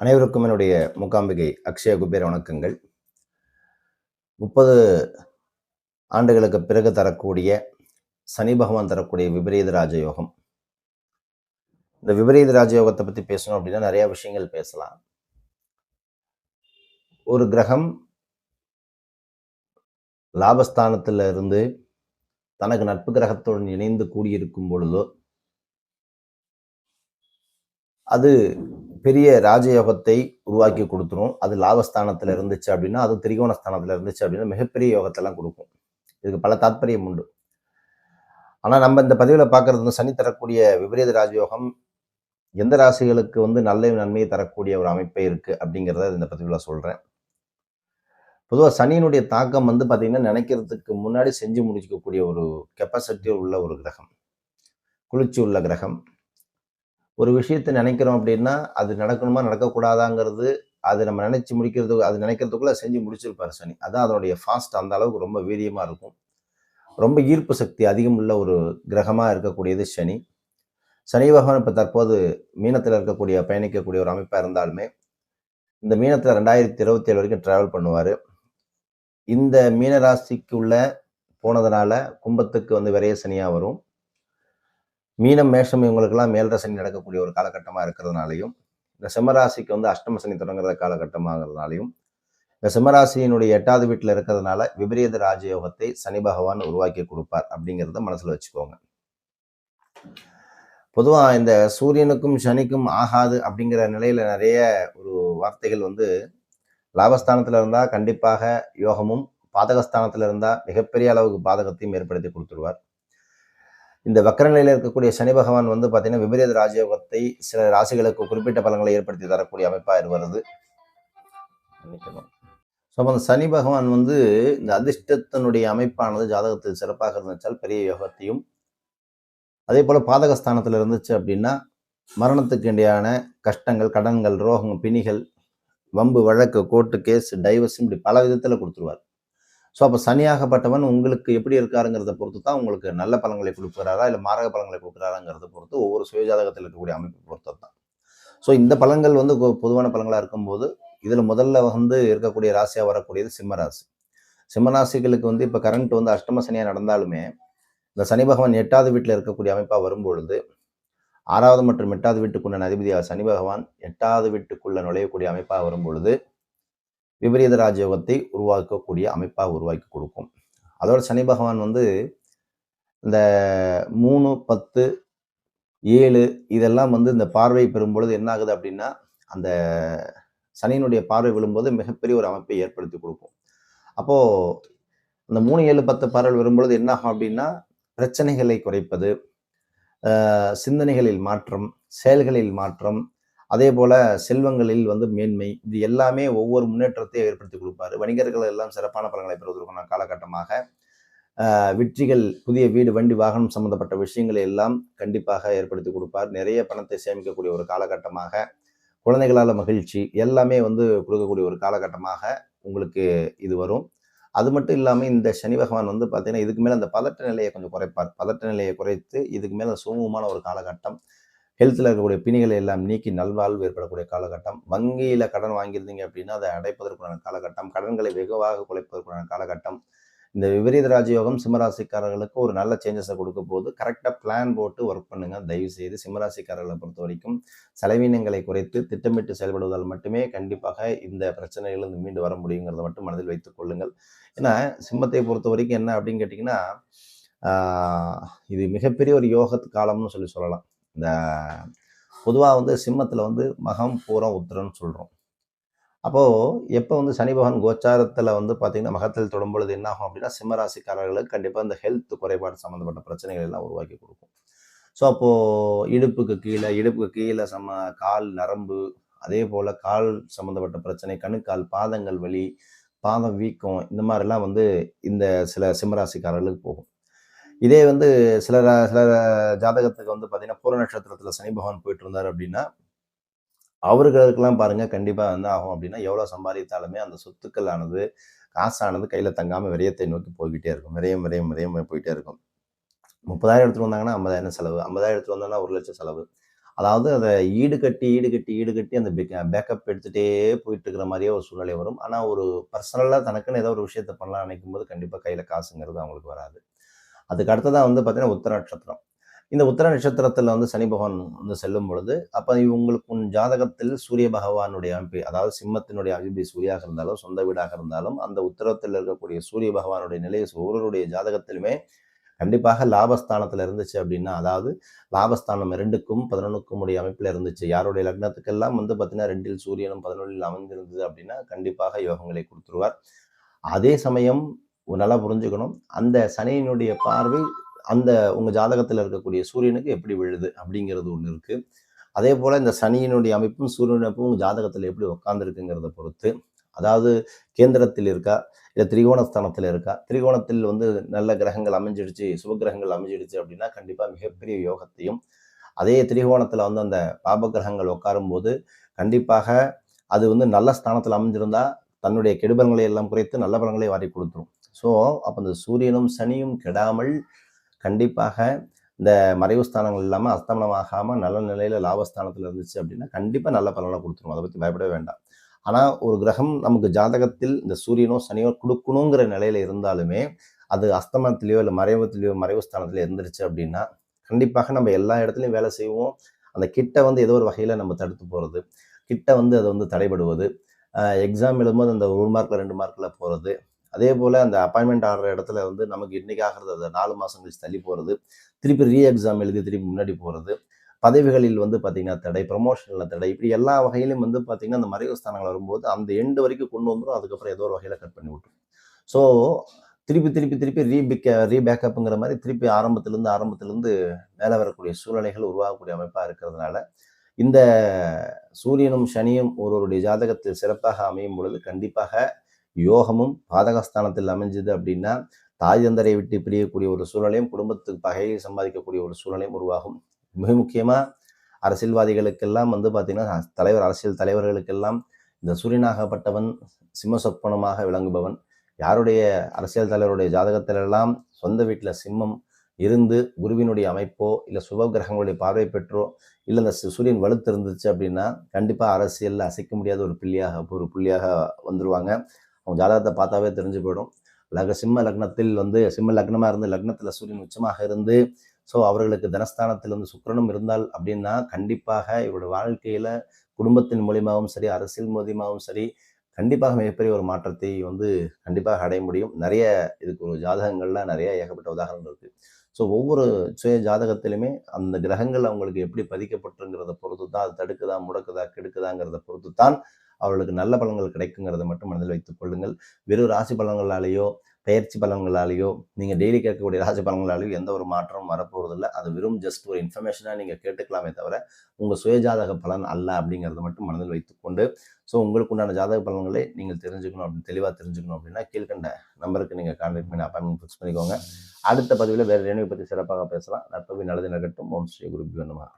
அனைவருக்கும் என்னுடைய மூகாம்பிகை அக்ஷய குபேர வணக்கங்கள். முப்பது ஆண்டுகளுக்கு பிறகு தரக்கூடிய சனி பகவான் தரக்கூடிய விபரீத ராஜயோகம். இந்த விபரீத ராஜயோகத்தை பற்றி பேசணும் அப்படின்னா நிறைய விஷயங்கள் பேசலாம். ஒரு கிரகம் லாபஸ்தானத்தில் இருந்து தனக்கு நட்பு கிரகத்துடன் இணைந்து கூடியிருக்கும் பொழுதோ அது பெரிய ராஜயோகத்தை உருவாக்கி கொடுத்துரும். அது லாபஸ்தானத்தில் இருந்துச்சு அப்படின்னா அது திரிகோணஸ்தானத்தில் இருந்துச்சு அப்படின்னா மிகப்பெரிய யோகத்தெல்லாம் கொடுக்கும். இதுக்கு பல தாத்பரியம் உண்டு. ஆனால் நம்ம இந்த பதிவில் பார்க்கறது வந்து சனி தரக்கூடிய விபரீத ராஜயோகம் எந்த ராசிகளுக்கு வந்து நல்ல நன்மையை தரக்கூடிய ஒரு அமைப்பே இருக்குது அப்படிங்கிறத இந்த பதிவில் சொல்கிறேன் பொதுவாக சனியினுடைய தாக்கம் வந்து பார்த்திங்கன்னா நினைக்கிறதுக்கு முன்னாடி செஞ்சு முடிச்சுக்கக்கூடிய ஒரு கெப்பாசிட்டி உள்ள ஒரு கிரகம். குளிர்ச்சி உள்ள கிரகம். ஒரு விஷயத்தை நினைக்கிறோம் அப்படின்னா அது நடக்கணுமா நடக்கக்கூடாதாங்கிறது அது நம்ம நினைச்சு முடிக்கிறது அது நினைக்கிறதுக்குள்ளே செஞ்சு முடிச்சிருப்பார் சனி. அதான் அதனுடைய ஃபாஸ்ட் அந்த அளவுக்கு ரொம்ப வீரியமாக இருக்கும். ரொம்ப ஈர்ப்பு சக்தி அதிகம் உள்ள ஒரு கிரகமாக இருக்கக்கூடியது சனி. சனி பகவான் இப்போ தற்போது மீனத்தில் இருக்கக்கூடிய பயணிக்கக்கூடிய ஒரு அமைப்பாக இருந்தாலுமே இந்த மீனத்தில் ரெண்டாயிரத்தி இருபத்தி ஏழு வரைக்கும் ட்ராவல் பண்ணுவார். இந்த மீனராசிக்கு உள்ள போனதுனால கும்பத்துக்கு வந்து விரைய சனியாக வரும். மீனம் மேஷம் இவங்களுக்கெல்லாம் மேல்ற சனி நடக்கக்கூடிய ஒரு காலகட்டமாக இருக்கிறதுனாலையும் இந்த சிம்மராசிக்கு வந்து அஷ்டம சனி தொடங்குற காலகட்டமாகிறதுனாலையும் இந்த சிம்மராசியினுடைய எட்டாவது வீட்டில் இருக்கிறதுனால விபரீத ராஜயோகத்தை சனி பகவான் உருவாக்கி கொடுப்பார் அப்படிங்கிறத மனசில் வச்சுக்கோங்க. பொதுவாக இந்த சூரியனுக்கும் சனிக்கும் ஆகாது அப்படிங்கிற நிலையில் நிறைய ஒரு வார்த்தைகள் வந்து லாபஸ்தானத்தில் இருந்தால் கண்டிப்பாக யோகமும் பாதகஸ்தானத்தில் இருந்தால் மிகப்பெரிய அளவுக்கு பாதகத்தையும் ஏற்படுத்தி கொடுத்துருவார் இந்த வக்கரநிலையில் இருக்கக்கூடிய சனி பகவான் வந்து பார்த்தீங்கன்னா விபரீத ராஜயோகத்தை சில ராசிகளுக்கு குறிப்பிட்ட பலங்களை ஏற்படுத்தி தரக்கூடிய அமைப்பாக வருது ஸோ அந்த சனி பகவான் வந்து இந்த அதிர்ஷ்டத்தினுடைய அமைப்பானது ஜாதகத்தில் சிறப்பாக இருந்துச்சால் பெரிய யோகத்தையும் அதே போல் பாதகஸ்தானத்தில் இருந்துச்சு அப்படின்னா மரணத்துக்கு வேண்டியான கஷ்டங்கள் கடன்கள் ரோகம் பிணிகள் வம்பு வழக்கு கோர்ட்டு கேஸ் டைவர்ஸ் இப்படி பல விதத்தில் கொடுத்துருவார். ஸோ அப்போ சனியாகப்பட்டவன் உங்களுக்கு எப்படி இருக்காருங்கிறத பொறுத்து தான் உங்களுக்கு நல்ல பலங்களை கொடுக்குறாரா இல்லை மாரக பலங்களை கொடுக்குறாராங்கிறத பொறுத்து ஒவ்வொரு சுயஜாதகத்தில் இருக்கக்கூடிய அமைப்பை பொறுத்து தான் ஸோ இந்த பலன்கள் வந்து பொதுவான பலங்களாக இருக்கும்போது இதில் முதல்ல வந்து இருக்கக்கூடிய ராசியாக வரக்கூடியது சிம்மராசி சிம்மராசிகளுக்கு வந்து இப்போ கரண்ட் வந்து அஷ்டம சனியாக நடந்தாலுமே இந்த சனி பகவான் எட்டாவது வீட்டில் இருக்கக்கூடிய அமைப்பாக வரும்பொழுது ஆறாவது மற்றும் எட்டாவது வீட்டுக்குள்ள அதிபதியாக சனி பகவான் எட்டாவது வீட்டுக்குள்ளே நுழையக்கூடிய அமைப்பாக வரும்பொழுது விபரீத ராஜயோகத்தை உருவாக்கக்கூடிய அமைப்பாக உருவாக்கி கொடுக்கும். அதோட சனி பகவான் வந்து இந்த மூணு பத்து ஏழு இதெல்லாம் வந்து இந்த பார்வை பெறும்பொழுது என்ன ஆகுது அப்படின்னா அந்த சனியினுடைய பார்வை விழும்போது மிகப்பெரிய ஒரு அமைப்பை ஏற்படுத்தி கொடுக்கும். அப்போது அந்த மூணு ஏழு பத்து பார்வை வரும்பொழுது என்ன ஆகும் அப்படின்னா பிரச்சனைகளை குறைப்பது சிந்தனைகளில் மாற்றம் செயல்களில் மாற்றம் அதே போல் செல்வங்களில் வந்து மேன்மை இது எல்லாமே ஒவ்வொரு முன்னேற்றத்தையும் ஏற்படுத்தி கொடுப்பாரு. வணிகர்கள் எல்லாம் சிறப்பான பலன்களை பெறுவதற்கான காலகட்டமாக வெற்றிகள் புதிய வீடு வண்டி வாகனம் சம்பந்தப்பட்ட விஷயங்களை எல்லாம் கண்டிப்பாக ஏற்படுத்தி கொடுப்பார். நிறைய பணத்தை சேமிக்கக்கூடிய ஒரு காலகட்டமாக குழந்தைகளால் மகிழ்ச்சி எல்லாமே வந்து கொடுக்கக்கூடிய ஒரு காலகட்டமாக உங்களுக்கு இது வரும். அது மட்டும் இல்லாமல் இந்த சனி பகவான் வந்து பார்த்தீங்கன்னா இதுக்கு மேலே அந்த பதட்ட நிலையை கொஞ்சம் குறைப்பார். பதட்ட நிலையை குறைத்து இதுக்கு மேலே சுமூகமான ஒரு காலகட்டம் ஹெல்த்தில் இருக்கக்கூடிய பிணிகளை எல்லாம் நீக்கி நல்வாழ்வு ஏற்படக்கூடிய காலகட்டம். வங்கியில் கடன் வாங்கியிருந்தீங்க அப்படின்னா அதை அடைப்பதற்குண்டான காலகட்டம். கடன்களை வெகுவாக குறைப்பதற்குண்டான காலகட்டம். இந்த விபரீத ராஜயோகம் சிம்மராசிக்காரர்களுக்கு ஒரு நல்ல சேஞ்சஸை கொடுக்க போது கரெக்டாக பிளான் போட்டு ஒர்க் பண்ணுங்க. தயவு செய்து சிம்மராசிக்காரர்களை பொறுத்த வரைக்கும் செலவினங்களை குறைத்து திட்டமிட்டு செயல்படுவதால் மட்டுமே கண்டிப்பாக இந்த பிரச்சனையிலிருந்து மீண்டு வர முடியுங்கிறத மட்டும் மனதில் வைத்துக் கொள்ளுங்கள். ஏன்னா சிம்மத்தை பொறுத்த வரைக்கும் என்ன அப்படின்னு கேட்டிங்கன்னா இது மிகப்பெரிய ஒரு யோகத்து காலம்னு சொல்லி சொல்லலாம். இந்த பொதுவாக வந்து சிம்மத்தில் வந்து மகம் பூரம் உத்திரன்னு சொல்கிறோம் அப்போது எப்போ வந்து சனி பகவான் கோச்சாரத்தில் வந்து பார்த்திங்கன்னா மகத்தில் தொடும்பொழுது என்ன ஆகும் அப்படின்னா சிம்மராசிக்காரர்களுக்கு கண்டிப்பாக இந்த ஹெல்த் குறைபாடு சம்மந்தப்பட்ட பிரச்சனைகள் எல்லாம் உருவாக்கி கொடுக்கும். ஸோ அப்போது இடுப்புக்கு கீழே இடுப்புக்கு கீழே சம கால் நரம்பு அதே போல் கால் சம்மந்தப்பட்ட பிரச்சனை கணுக்கால் பாதங்கள் வலி பாதம் வீக்கம் இந்த மாதிரிலாம் வந்து இந்த சில சிம்மராசிக்காரர்களுக்கு போகும். இதே வந்து சில சில ஜாதகத்துக்கு வந்து பார்த்தீங்கன்னா பூர நட்சத்திரத்தில் சனி பகவான் போயிட்டு இருந்தார் அப்படின்னா அவர்களுக்கெல்லாம் பாருங்க கண்டிப்பாக என்ன ஆகும் அப்படின்னா எவ்வளோ சம்பாதித்தாலுமே அந்த சொத்துக்கள் ஆனது காசானது கையில் தங்காமல் விரயத்தை நோக்கி போய்கிட்டே இருக்கும். விரயம் விரயம் விரயம் போயிட்டே இருக்கும். முப்பதாயிரம் எடுத்துகிட்டு வந்தாங்கன்னா ஐம்பதாயிரம் செலவு. ஐம்பதாயிரம் எடுத்துகிட்டு வந்தாங்கன்னா ஒரு லட்சம் செலவு. அதாவது அதை ஈடு கட்டி ஈடு கட்டி ஈடு கட்டி அந்த பேக்கப் எடுத்துகிட்டே போயிட்டு இருக்கிற மாதிரியே ஒரு சூழ்நிலை வரும். ஆனால் ஒரு பர்சனலாக தனக்குன்னு ஏதோ ஒரு விஷயத்த பண்ணலாம் நினைக்கும் போது கண்டிப்பாக கையில் காசுங்கிறது அவங்களுக்கு வராது. அதுக்கு அடுத்ததாக வந்து பார்த்தீங்கன்னா உத்தர நட்சத்திரம். இந்த உத்தர நட்சத்திரத்தில் வந்து சனி பகவான் வந்து செல்லும் பொழுது அப்போ இவங்களுக்கு உன் ஜாதகத்தில் சூரிய பகவானுடைய அமைப்பு அதாவது சிம்மத்தினுடைய அதிபதி சூரியாக இருந்தாலும் சொந்த வீடாக இருந்தாலும் அந்த உத்தரத்தில் இருக்கக்கூடிய சூரிய பகவானுடைய நிலை ஒவ்வொருடைய ஜாதகத்திலுமே கண்டிப்பாக லாபஸ்தானத்தில் இருந்துச்சு அப்படின்னா அதாவது லாபஸ்தானம் ரெண்டுக்கும் பதினொன்றுக்கும் உடைய அமைப்பில் இருந்துச்சு. யாருடைய லக்னத்துக்கெல்லாம் வந்து பார்த்தீங்கன்னா ரெண்டில் சூரியனும் பதினொன்றில் அமைந்திருந்தது அப்படின்னா கண்டிப்பாக யோகங்களை கொடுத்துருவார். அதே சமயம் நல்லா புரிஞ்சுக்கணும். அந்த சனியினுடைய பார்வை அந்த உங்கள் ஜாதகத்தில் இருக்கக்கூடிய சூரியனுக்கு எப்படி விழுது அப்படிங்கிறது ஒன்று இருக்குது அதே போல் இந்த சனியினுடைய அமைப்பும் சூரியன் அமைப்பும் உங்கள் ஜாதகத்தில் எப்படி உட்காந்துருக்குங்கிறத பொறுத்து அதாவது கேந்திரத்தில் இருக்கா இல்லை திரிகோணஸ்தானத்தில் இருக்கா திரிகோணத்தில் வந்து நல்ல கிரகங்கள் அமைஞ்சிடுச்சு சுபகிரகங்கள் அமைஞ்சிடுச்சு அப்படின்னா கண்டிப்பாக மிகப்பெரிய யோகத்தையும் அதே திரிகோணத்தில் வந்து அந்த பாப கிரகங்கள் உட்காரும் போது கண்டிப்பாக அது வந்து நல்ல ஸ்தானத்தில் அமைஞ்சிருந்தா தன்னுடைய கெடுபலங்களை எல்லாம் குறைத்து நல்ல பலங்களை வாரி கொடுத்துரும். ஸோ அப்போ இந்த சூரியனும் சனியும் கெடாமல் கண்டிப்பாக இந்த மறைவு ஸ்தானங்கள் இல்லாமல் அஸ்தமனம் ஆகாமல் நல்ல நிலையில் லாபஸ்தானத்தில் இருந்துச்சு அப்படின்னா கண்டிப்பாக நல்ல பலனை கொடுத்துரும். அதை பற்றி பயப்படவே வேண்டாம். ஆனால் ஒரு கிரகம் நமக்கு ஜாதகத்தில் இந்த சூரியனோ சனியோ கொடுக்கணுங்கிற நிலையில் இருந்தாலுமே அது அஸ்தமனத்திலேயோ இல்லை மறைவத்திலேயோ மறைவு ஸ்தானத்திலேயோ இருந்துருச்சு அப்படின்னா கண்டிப்பாக நம்ம எல்லா இடத்துலையும் வேலை செய்வோம். அந்த கிட்ட வந்து ஏதோ ஒரு வகையில் நம்ம தடுத்து போகிறது கிட்ட வந்து அதை வந்து தடைபடுவது எக்ஸாம் எழுதும்போது அந்த ஒரு மார்க்கில் ரெண்டு மார்க்கில் போகிறது அதே போல் அந்த அப்பாயின்மெண்ட் ஆடுற இடத்துல வந்து நமக்கு இன்றைக்கி ஆகிறது? அது நாலு மாதம் கழிச்சு தள்ளி போகிறது திருப்பி ரீ எக்ஸாம் எழுதி திருப்பி முன்னாடி போகிறது பதவிகளில் வந்து பார்த்திங்கன்னா தடை ப்ரமோஷனில் தடை இப்படி எல்லா வகையிலும் வந்து பார்த்திங்கன்னா அந்த மறைவு ஸ்தானங்கள் வரும்போது அந்த எண்டு வரைக்கும் கொண்டு வந்துடும் அதுக்கப்புறம் ஏதோ ஒரு வகையில் கட் பண்ணி விட்டுரும். ஸோ திருப்பி திருப்பி திருப்பி ரீபிக்க ரீபேக்கப்புங்கிற மாதிரி திருப்பி ஆரம்பத்திலேருந்து ஆரம்பத்திலேருந்து மேலே வரக்கூடிய சூழ்நிலைகள் உருவாகக்கூடிய அமைப்பாக இருக்கிறதுனால இந்த சூரியனும் சனியும் ஒருவருடைய ஜாதகத்தில் சிறப்பாக அமையும் பொழுது கண்டிப்பாக யோகமும் பாதகஸ்தானத்தில் அமைஞ்சது அப்படின்னா தாய் தந்தரை விட்டு பிரியக்கூடிய ஒரு சூழலையும் குடும்பத்துக்கு பகையை சம்பாதிக்கக்கூடிய ஒரு சூழலையும் உருவாகும். மிக முக்கியமாக அரசியல்வாதிகளுக்கெல்லாம் வந்து பார்த்திங்கன்னா தலைவர் அரசியல் தலைவர்களுக்கெல்லாம் இந்த சூரியனாகப்பட்டவன் சிம்ம விளங்குபவன். யாருடைய அரசியல் தலைவருடைய ஜாதகத்திலெல்லாம் சொந்த வீட்டில் சிம்மம் இருந்து குருவினுடைய அமைப்போ இல்லை சுப கிரகங்களுடைய பார்வை பெற்றோ இல்லை இந்த சூரியன் வலுத்து இருந்துச்சு அப்படின்னா கண்டிப்பாக அரசியலில் அசைக்க முடியாத ஒரு புள்ளியாக ஒரு புள்ளியாக வந்துடுவாங்க அவங்க ஜாதகத்தை பார்த்தாவே தெரிஞ்சு போயிடும். லக சிம்ம லக்னத்தில் வந்து சிம்ம லக்னமாக இருந்து லக்னத்தில் சூரியன் உச்சமாக இருந்து ஸோ அவர்களுக்கு தனஸ்தானத்தில் வந்து சுக்கரனும் இருந்தால் அப்படின்னா கண்டிப்பாக இவருடைய வாழ்க்கையில் குடும்பத்தின் மூலியமாகவும் சரி அரசியல் மூலியமாகவும் சரி கண்டிப்பாக மிகப்பெரிய ஒரு மாற்றத்தை வந்து கண்டிப்பாக அடைய முடியும். நிறைய இதுக்கு ஒரு ஜாதகங்கள்லாம் நிறைய ஏகப்பட்ட உதாரணங்கள் இருக்குது ஸோ ஒவ்வொரு சுய ஜாதகத்திலுமே அந்த கிரகங்கள் அவங்களுக்கு எப்படி பதிக்கப்பட்டுங்கிறத பொறுத்து தான் அது தடுக்குதா முடக்குதா கெடுக்குதாங்கிறத பொறுத்து தான் அவர்களுக்கு நல்ல பலன்கள் கிடைக்குங்கிறத மட்டும் மனதில் வைத்துக் கொள்ளுங்கள். வெறும் ராசி பலன்களாலேயோ பயிற்சி பலன்களாலேயோ நீங்கள் டெய்லி கேட்கக்கூடிய ராசி பலன்களாலேயோ எந்த ஒரு மாற்றமும் வரப்போகிறதில்ல அது வெறும் ஜஸ்ட் ஒரு இன்ஃபர்மேஷனாக நீங்கள் கேட்டுக்கலாமே தவிர உங்கள் சுயஜாதக பலன் அல்ல அப்படிங்கிறத மட்டும் மனதில் வைத்துக்கொண்டு ஸோ உங்களுக்கு உண்டான ஜாதக பலன்களை நீங்கள் தெரிஞ்சுக்கணும் அப்படின்னு தெளிவாக தெரிஞ்சுக்கணும் அப்படின்னா கீழ்கண்ட நம்பருக்கு நீங்கள் கான்டாக்ட் பண்ணி அப்பாயின்மெண்ட் ஃபிக்ஸ் பண்ணிக்கோங்க. அடுத்த பதிவில் வேறு ரெனியூ பற்றி சிறப்பாக பேசலாம். நட்பவி நல்லது நடக்கட்டும் ஓம் ஸ்ரீ குரு நமகா